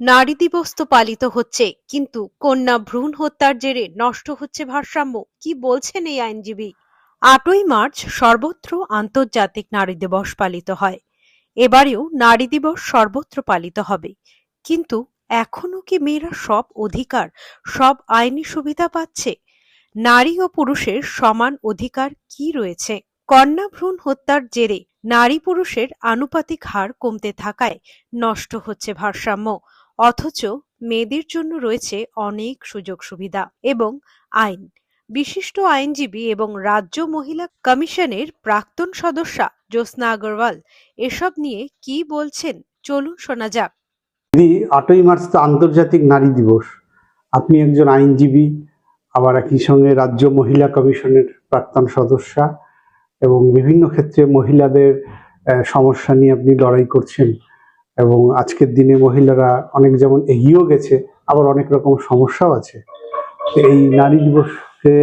নারী দিবস তো পালিত হচ্ছে, কিন্তু কন্যা ভ্রূণ হত্যার জেরে নষ্ট হচ্ছে ভারসাম্য, কি বলছেন এই আইনজীবী? আটই মার্চ সর্বত্র আন্তর্জাতিক নারী দিবস পালিত হয়। এবারেও নারী দিবস সর্বত্র পালিত হবে। কিন্তু এখনও কি মেয়েরা সব অধিকার, সব আইনি সুবিধা পাচ্ছে? নারী ও পুরুষের সমান অধিকার কি রয়েছে? কন্যা ভ্রূণ হত্যার জেরে নারী পুরুষের আনুপাতিক হার কমতে থাকায় নষ্ট হচ্ছে ভারসাম্য। অথচ মেয়েদের জন্য রয়েছে অনেক সুযোগ সুবিধা এবং আইন। বিশিষ্ট আইনজীবী এবং রাজ্য মহিলা কমিশনের প্রাক্তন সদস্যা জ্যোৎস্না আগরওয়াল এসব নিয়ে কি বলছেন? চলুন শোনা যাক। দিদি আটই মার্চ তো আন্তর্জাতিক নারী দিবস। আপনি একজন আইনজীবী, আবার একই সঙ্গে রাজ্য মহিলা কমিশনের প্রাক্তন সদস্যা এবং বিভিন্ন ক্ষেত্রে মহিলাদের সমস্যা নিয়ে আপনি লড়াই করছেন। এবং আজকের দিনে মহিলারা অনেক যেমন এগিয়েও গেছে, আবার অনেক রকম সমস্যাও আছে। এই নারী দিবসকে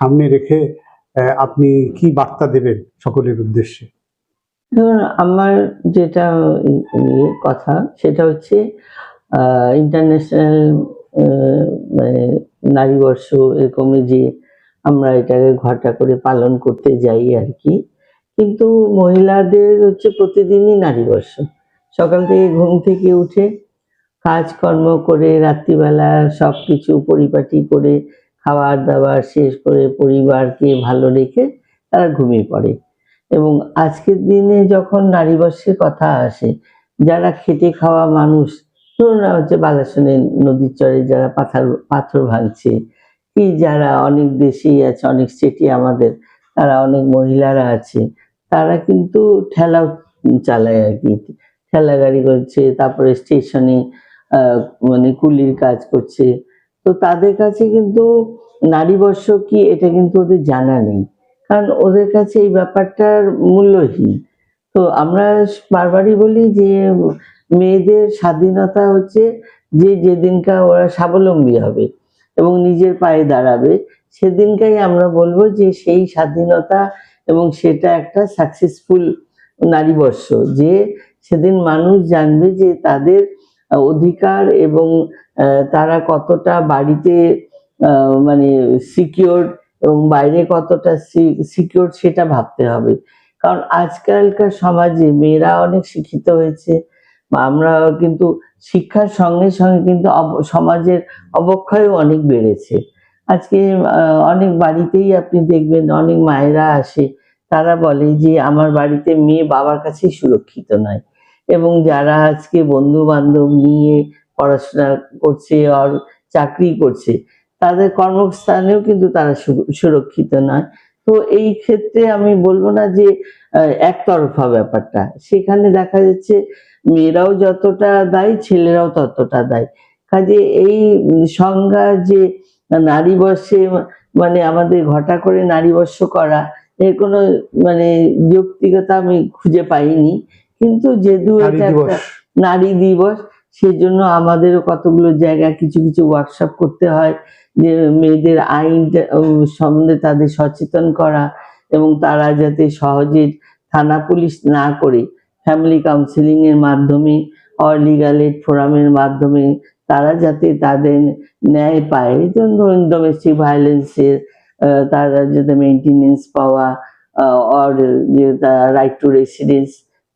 সামনে রেখে আপনি কি বার্তা দেবেন সকলের উদ্দেশ্যে? ধরুন, আমার যেটা ইয়ে কথা, সেটা হচ্ছে ইন্টারন্যাশনাল মানে নারী বর্ষ এরকমই যে আমরা এটাকে ঘটা করে পালন করতে যাই আর কি। কিন্তু মহিলাদের হচ্ছে প্রতিদিনই নারী বর্ষ। সকাল থেকে ঘুম থেকে উঠে কাজকর্ম করে, রাত্রিবেলা সব কিছু পরিপাটি করে খাবার দাবার শেষ করে পরিবারকে ভালো রেখে তারা ঘুমিয়ে পড়ে। এবং আজকের দিনে যখন নারীবর্ষের কথা আসে, যারা খেটে খাওয়া মানুষ, ধরুন হচ্ছে বালাসনের নদীর চরে যারা পাথর পাথর ভাঙছে, কি যারা অনেক দেশেই আছে, অনেক স্টেটে আমাদের, তারা অনেক মহিলারা আছে, তারা কিন্তু ঠেলাও চালায় আর কি। ঠেলা গাড়ি করছে, তারপরে স্টেশনে মানে কুলির কাজ করছে। তো তাদের কাছে কিন্তু নারীবর্ষ কি এটা কিন্তু ওদের জানা নেই। কারণ ওদের কাছে এই ব্যাপারটার মূল্যহীন। তো আমরা বারবারই বলি যে মেয়েদের স্বাধীনতা হচ্ছে যে যেদিনকার ওরা স্বাবলম্বী হবে এবং নিজের পায়ে দাঁড়াবে, সেদিনকাই আমরা বলব যে সেই স্বাধীনতা এবং সেটা একটা সাকসেসফুল নারীবর্ষ যে সেদিন মানুষ জানবে যে তাদের অধিকার এবং তারা কতটা বাড়িতে মানে সিকিওর এবং বাইরে কতটা সিকিওর সেটা ভাবতে হবে। কারণ আজকালকার সমাজে মেয়েরা অনেক শিক্ষিত হয়েছে। আমরা কিন্তু শিক্ষার সঙ্গে সঙ্গে কিন্তু সমাজের অবক্ষয়ও অনেক বেড়েছে। আজকে অনেক বাড়িতেই আপনি দেখবেন অনেক মায়েরা আসে। তারা বলে যে, আমার বাড়িতে মেয়ে বাবার কাছেই সুরক্ষিত নয়। এবং যারা আজকে বন্ধু বান্ধব নিয়ে পড়াশোনা করছে আর চাকরি করছে, তাদের কর্মস্থানেও কিন্তু তারা সুরক্ষিত নয়। তো এই ক্ষেত্রে আমি বলব না যে একতরফা ব্যাপারটা। সেখানে দেখা যাচ্ছে মেয়েরাও যতটা দায়ী, ছেলেরাও ততটা দায়ী। কাজে এই সংজ্ঞা যে নারী বর্ষে মানে আমাদের ঘটা করে নারী বর্ষ করা, এর কোনো মানে যৌক্তিকতা আমি খুঁজে পাইনি। কিন্তু যেহেতু এটা একটা নারী দিবস সেজন্য আমাদেরও কতগুলো জায়গা কিছু কিছু ওয়ার্কশপ করতে হয় যে মেয়েদের আইন সম্বন্ধে তাদের সচেতন করা এবং তারা যাতে সহজে থানা পুলিশ না করে ফ্যামিলি কাউন্সিলিং এর মাধ্যমে অর লিগাল এড ফোরামের মাধ্যমে তারা যাতে তাদের ন্যায় পায়। যেমন ধরুন ডোমেস্টিক ভায়োলেন্সের তারা যাতে মেনটেনেন্স পাওয়া অর যে right to residence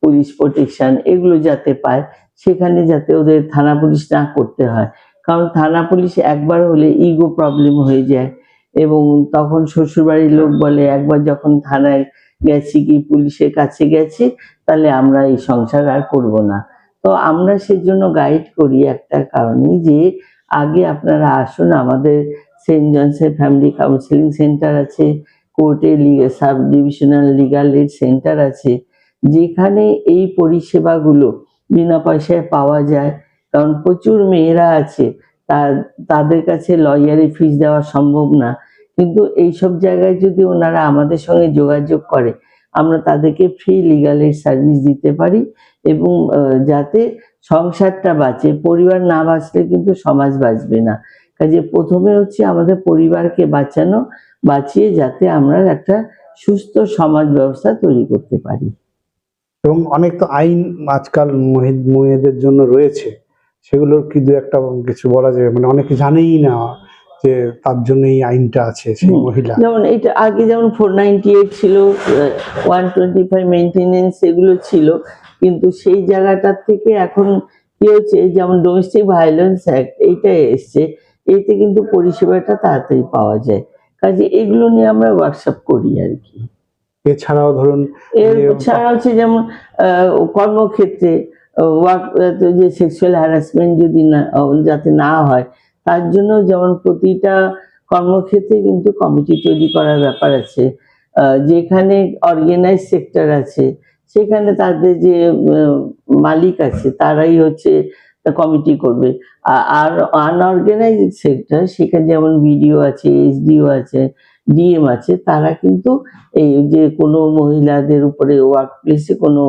police protection এগুলো যাতে পায়, সেখানে যাতে ওদের থানা পুলিশ না করতে হয়। কারণ থানা পুলিশ একবার হলে ইগো প্রবলেম হয়ে যায় এবং তখন শ্বশুরবাড়ির লোক বলে, একবার যখন থানায় গেছি কি পুলিশের কাছে গেছি, তাহলে আমরা এই সংসার আর করব না। তো আমরা সেজন্য গাইড করি একটা কারণে যে, আগে আপনারা আসুন, আমাদের সেন্ট জনসের ফ্যামিলি কাউন্সিলিং সেন্টার আছে, কোর্টে sub divisional legal aid centre আছে যেখানে এই পরিষেবাগুলো বিনা পয়সায় পাওয়া যায়, কারণ প্রচুর মেয়েরা আছে তাদের কাছে লয়ারের ফিস দেওয়া সম্ভব না। কিন্তু এইসব জায়গায় যদি ওনারা আমাদের সঙ্গে যোগাযোগ করে, আমরা তাদেরকে ফ্রি লিগালের সার্ভিস দিতে পারি এবং যাতে সংসারটা বাঁচে, পরিবার না বাঁচলে কিন্তু সমাজ বাঁচবে না। কাজে প্রথমে হচ্ছে আমাদের পরিবারকে বাঁচানো, বাঁচিয়ে যাতে আমরা একটা সুস্থ সমাজ ব্যবস্থা তৈরি করতে পারি। এবং অনেক তো আইন আজকাল মহি- মেয়েদের জন্য রয়েছে। সেগুলোর কি দু একটা কিছু বলা যায়? মানে অনেকে জানেই না যে তার জন্য এই আইনটা আছে সেই মহিলা। যেমন এটা আগে যেমন ফোর নাইনটি এইট ছিল ওয়ান টোয়েন্টি ফাইভ মেনটেনেন্স এগুলো ছিল কিন্তু সেই জায়গাটার থেকে এখন কি হচ্ছে যেমন ডোমেস্টিক ভায়োলেন্স অ্যাক্ট এইটা এসছে এতে কিন্তু পরিষেবাটা তাড়াতাড়ি পাওয়া যায়। কাজে এগুলো নিয়ে আমরা ওয়ার্কশপ করি আর কি। এছাড়াও ধরুন এর যে- ছাড়া হচ্ছে যেমন কর্মক্ষেত্রে ওয়ার্ক যে সেক্সুয়াল হ্যারাসমেন্ট যদি না যাতে না হয় তার জন্য যেমন প্রতিটা কর্মক্ষেত্রে কিন্তু কমিটি তৈরি করার ব্যাপার আছে। যেখানে অর্গানাইজ সেক্টর আছে সেখানে তাদের যে মালিক আছে তারাই হচ্ছে কমিটি করবে। আর আনঅর্গানাইজ সেক্টর সেখানে যেমন বিডিও আছে এসডিও আছে ডিএম আছে তারা কিন্তু এই যে কোনো মহিলাদের উপরে ওয়ার্ক প্লেসে কোনো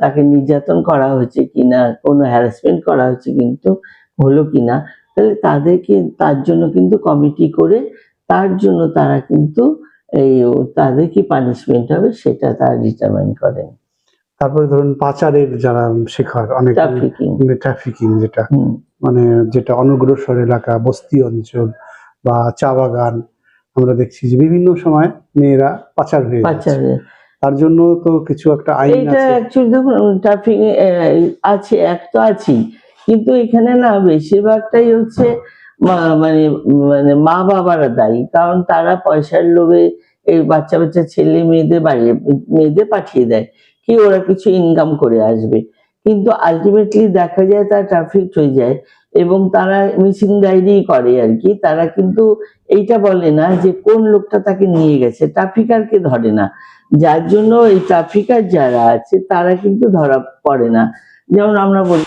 তাকে নির্যাতন করা হয়েছে কিনা কোনো হ্যারাসমেন্ট করা হয়েছে কিন্তু হলো কিনা তাহলে তাদেরকে তার জন্য কিন্তু কমিটি করে তার জন্য তারা কিন্তু এই তাদের কি পানিশমেন্ট হবে সেটা তারা ডিটারমাইন করেন। তারপরে ধরুন পাচারের যারা শিকার অনেক ট্রাফিকিং ট্রাফিকিং যেটা মানে যেটা অনগ্রসর এলাকা বস্তি অঞ্চল বা চা বাগান আমরা দেখছি যে বিভিন্ন সময় মেয়েরা পাচার হয়ে তার জন্য তো কিছু একটা আইন এইটা আছে। অ্যাকচুয়ালি দেখুন ট্রাফিক আছে এক তো আছেই। কিন্তু এখানে না বেশিরভাগটাই হচ্ছে মানে মানে মা বাবারা দায়ী। কারণ তারা পয়সার লোভে এই বাচ্চা বাচ্চা ছেলে মেয়েদের বাড়ি মেয়েদের পাঠিয়ে দেয় কি ওরা কিছু ইনকাম করে আসবে। কিন্তু আলটিমেটলি দেখা যায় তারা ট্রাফিক হয়ে যায়। এবং তারা মিসিং ডায়েরি করে আর কি। তারা কিন্তু এইটা বলে না যে কোন লোকটা তাকে নিয়ে গেছে। ট্রাফিকারকে ধরে না। যার জন্য এই ট্রাফিকার যারা আছে, তারা কিন্তু ধরা পড়ে না। যেমন আমরা বলি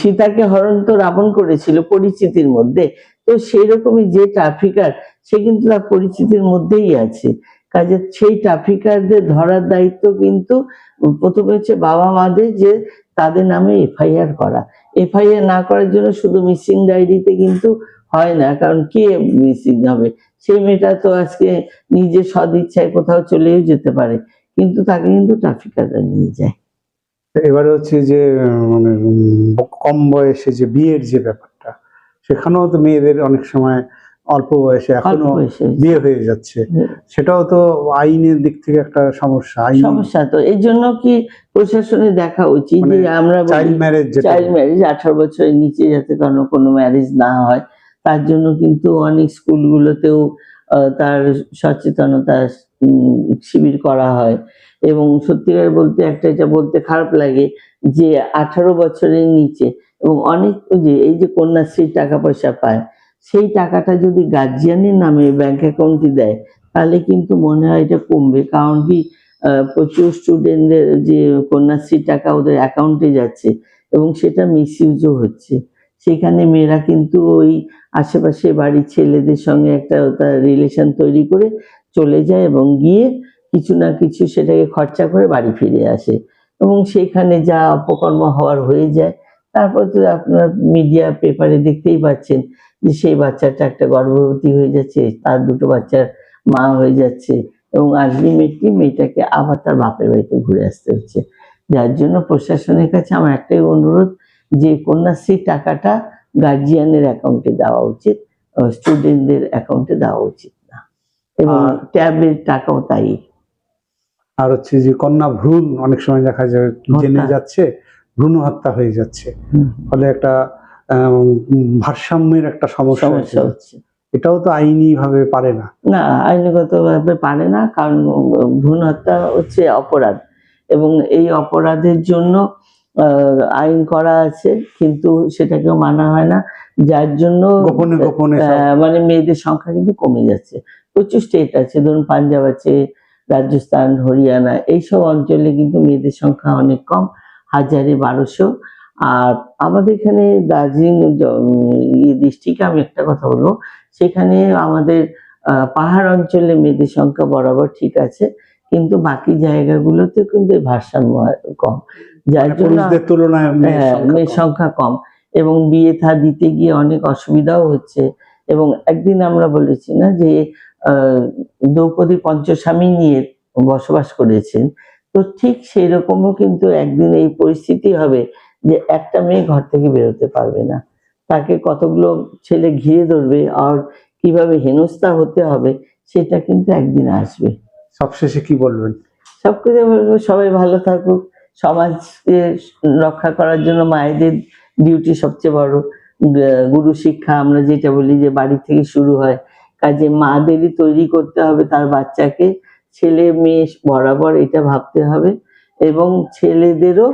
সীতাকে হরণ তো রাবণ করেছিল পরিচিতির মধ্যে। তো সেই রকমই যে ট্রাফিকার, সে কিন্তু তার পরিচিতির মধ্যেই আছে। কাজে সেই ট্রাফিকারদের ধরার দায়িত্ব কিন্তু প্রথমে হচ্ছে বাবা মাদের যে তাদের নামে এফআইআর করা। এফআইআর না করার জন্য শুধু মিসিং ডায়েরিতে কিন্তু হয় না, কারণ কে মিসিং হবে? সেই মেয়েটা তো আজকে নিজে সদিচ্ছায় কোথাও চলেও যেতে পারে, কিন্তু তাকে কিন্তু ট্রাফিকাররা নিয়ে যায়। এবারে হচ্ছে যে মানে কম বয়সে যে বিয়ের যে ব্যাপারটা, সেখানেও তো মেয়েদের অনেক সময় অল্প বয়সে এখনও বিয়ে হয়ে যাচ্ছে। সেটাও তো আইনের দিক থেকে একটা সমস্যা। সমস্যা তো। এই জন্য কি প্রশাসনে দেখা উচিত যে মানে আমরা চাইল্ড ম্যারেজ চাইল্ড ম্যারেজ আঠারো বছরের নিচে যাতে কোনো কোনো ম্যারেজ না হয়। তার জন্য কিন্তু অনেক স্কুলগুলোতেও তার সচেতনতা শিবির করা হয়। এবং সত্যিকার বলতে একটা এটা বলতে খারাপ লাগে যে আঠারো বছরের নিচে এবং অনেক যে এই যে কন্যাশ্রীর টাকা পয়সা পায় সেই টাকাটা যদি গার্জিয়ানের নামে ব্যাংক অ্যাকাউন্টে দেয়, তাহলে কিন্তু মনে হয় এটা কমবে। কারণ কি প্রচুর স্টুডেন্টদের যে কন্যাশ্রীর টাকা ওদের অ্যাকাউন্টে যাচ্ছে এবং সেটা মিসইউজও হচ্ছে। সেখানে মেয়েরা কিন্তু ওই আশেপাশে বাড়ির ছেলেদের সঙ্গে একটা তার রিলেশন তৈরি করে চলে যায় এবং গিয়ে কিছু না কিছু সেটাকে খরচা করে বাড়ি ফিরে আসে। এবং সেখানে যা অপকর্ম হওয়ার হয়ে যায় তারপর তো আপনার মিডিয়া পেপারে দেখতেই পাচ্ছেন যে সেই বাচ্চাটা একটা গর্ভবতী হয়ে যাচ্ছে তার দুটো বাচ্চার মা হয়ে যাচ্ছে এবং আলটিমেটলি মেয়েটাকে আবার তার বাপের বাড়িতে ঘুরে আসতে হচ্ছে। যার জন্য প্রশাসনের কাছে আমার একটাই অনুরোধ যে কন্যাশ্রীর টাকাটা গার্জিয়ানের অ্যাকাউন্টে দেওয়া উচিত স্টুডেন্টদের অ্যাকাউন্টে দেওয়া উচিত না। এবং ট্যাবের টাকাও তাই। আর হচ্ছে যে কন্যা ভ্রূণ অনেক সময় দেখা যায় জেনে যাচ্ছে ভ্রূণ হত্যা হয়ে যাচ্ছে। ফলে একটা ভারসাম্যের একটা সমস্যা হচ্ছে। এটাও তো আইনি ভাবে পারে না। না আইনগতভাবে পারে না কারণ ভ্রূণ হত্যা হচ্ছে অপরাধ। এবং এই অপরাধের জন্য আইন করা আছে কিন্তু সেটাকেও মানা হয় না। যার জন্য গোপনে গোপনে মানে মেয়েদের সংখ্যা কিন্তু কমে যাচ্ছে। প্রচুর স্টেট আছে ধরুন পাঞ্জাব আছে রাজস্থান হরিয়ানা এইসব অঞ্চলে কিন্তু মেয়েদের সংখ্যা অনেক কম। হাজারে বারোশো। আর আমাদের এখানে দার্জিলিং ডিস্ট্রিক্টে আমি একটা কথা বলব। সেখানে আমাদের পাহাড় অঞ্চলে মেয়েদের সংখ্যা বরাবর ঠিক আছে কিন্তু বাকি জায়গাগুলোতে কিন্তু এই ভারসাম্য কম। যার জন্য তুলনায় মেয়ের হ্যাঁ, সংখ্যা কম। সংখ্যা কম। এবং বিয়ে থা দিতে গিয়ে অনেক অসুবিধাও হচ্ছে। এবং একদিন আমরা বলেছি না যে আহ, দ্রৌপদী পঞ্চস্বামী নিয়ে বসবাস করেছেন। তো ঠিক সেই রকমও কিন্তু একদিন এই পরিস্থিতি হবে যে একটা মেয়ে ঘর থেকে বেরোতে পারবে না। তাকে কতগুলো ছেলে ঘিরে ধরবে আর কীভাবে হেনস্থা হতে হবে সেটা কিন্তু একদিন আসবে। সবশেষে কি বলবেন? সবকিছু বলব সবাই ভালো থাকুক সমাজকে রক্ষা করার জন্য মায়েদের ডিউটি সবচেয়ে বড়। গুরু শিক্ষা আমরা যেটা বলি যে বাড়ি থেকে শুরু হয়। কাজে মাদেরই তৈরি করতে হবে তার বাচ্চাকে। ছেলে মেয়ে বরাবর এটা ভাবতে হবে এবং ছেলেদেরও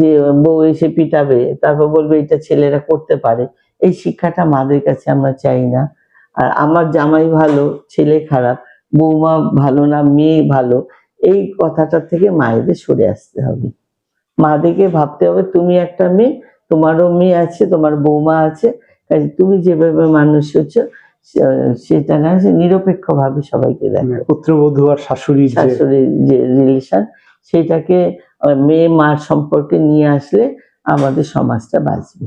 যে বউ এসে পিটাবে, তারপর বলবে এটা ছেলেরা করতে পারে, এই শিক্ষাটা মাদের কাছে আমরা চাই না। আর আমার জামাই ভালো, ছেলে খারাপ, বৌমা ভালো না, মেয়ে ভালো, এই কথাটা থেকে মায়েদের সরে আসতে হবে। মাদেরকে ভাবতে হবে, তুমি একটা মেয়ে, তোমারও মেয়ে আছে, তোমার বৌমা আছে তুমি যেভাবে মানুষ হচ্ছে সেটা না নিরপেক্ষ ভাবে সবাইকে দেখে। মানে পুত্রবধূ আর শাশুড়ি শাশুড়ি শাশুড়ির যে রিলেশন সেটাকে মেয়ে মার সম্পর্কে নিয়ে আসলে আমাদের সমাজটা বাঁচবে।